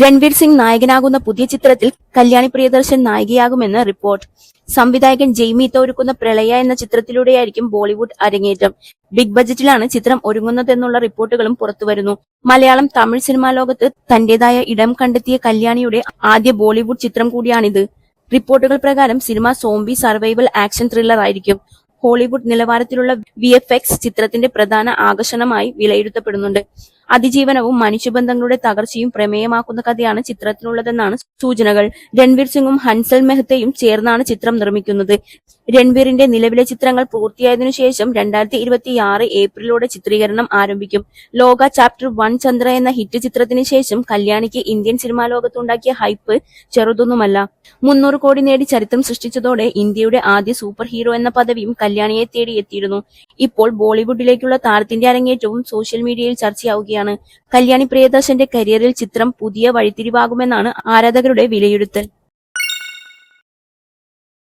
രൺവീർ സിംഗ് നായകനാകുന്ന പുതിയ ചിത്രത്തിൽ കല്യാണി പ്രിയദർശൻ നായികയാകുമെന്ന് റിപ്പോർട്ട്. സംവിധായകൻ ജെയ്മി ഒരുക്കുന്ന പ്രളയ എന്ന ചിത്രത്തിലൂടെയായിരിക്കും ബോളിവുഡ് അരങ്ങേറ്റം. ബിഗ് ബജറ്റിലാണ് ചിത്രം ഒരുങ്ങുന്നതെന്നുള്ള റിപ്പോർട്ടുകളും പുറത്തുവരുന്നു. മലയാളം തമിഴ് സിനിമാ ലോകത്ത് തന്റേതായ ഇടം കണ്ടെത്തിയ കല്യാണിയുടെ ആദ്യ ബോളിവുഡ് ചിത്രം കൂടിയാണിത്. റിപ്പോർട്ടുകൾ പ്രകാരം cinema zombie survival action thriller ആയിരിക്കും. ഹോളിവുഡ് നിലവാരത്തിലുള്ള വി ചിത്രത്തിന്റെ പ്രധാന ആകർഷണമായി വിലയിരുത്തപ്പെടുന്നുണ്ട്. അതിജീവനവും മനുഷ്യബന്ധങ്ങളുടെ തകർച്ചയും പ്രമേയമാക്കുന്ന കഥയാണ് ചിത്രത്തിനുള്ളതെന്നാണ് സൂചനകൾ. രൺവീർ സിംഗും ഹൻസൽ മെഹ്തയും ചേർന്നാണ് ചിത്രം നിർമ്മിക്കുന്നത്. രൺവീറിന്റെ നിലവിലെ ചിത്രങ്ങൾ പൂർത്തിയായതിനു ശേഷം രണ്ടായിരത്തി ഇരുപത്തിയാറ് ഏപ്രിലോടെ ചിത്രീകരണം ആരംഭിക്കും. ലോക ചാപ്റ്റർ വൺ ചന്ദ്ര എന്ന ഹിറ്റ് ചിത്രത്തിന് ശേഷം കല്യാണിക്ക് ഇന്ത്യൻ സിനിമാ ലോകത്തുണ്ടാക്കിയ ഹൈപ്പ് ചെറുതൊന്നുമല്ല. മുന്നൂറ് കോടി നേടി ചരിത്രം സൃഷ്ടിച്ചതോടെ ഇന്ത്യയുടെ ആദ്യ സൂപ്പർ ഹീറോ എന്ന പദവിയും കല്യാണിയെ തേടി എത്തിയിരുന്നു. ഇപ്പോൾ ബോളിവുഡിലേക്കുള്ള താരത്തിന്റെ അരങ്ങേറ്റവും സോഷ്യൽ മീഡിയയിൽ ചർച്ചയാവുകയാണ്. കല്യാണി പ്രിയദർശന്റെ കരിയറിൽ ചിത്രം പുതിയ വഴിത്തിരിവാകുമെന്നാണ് ആരാധകരുടെ വിലയിരുത്തൽ.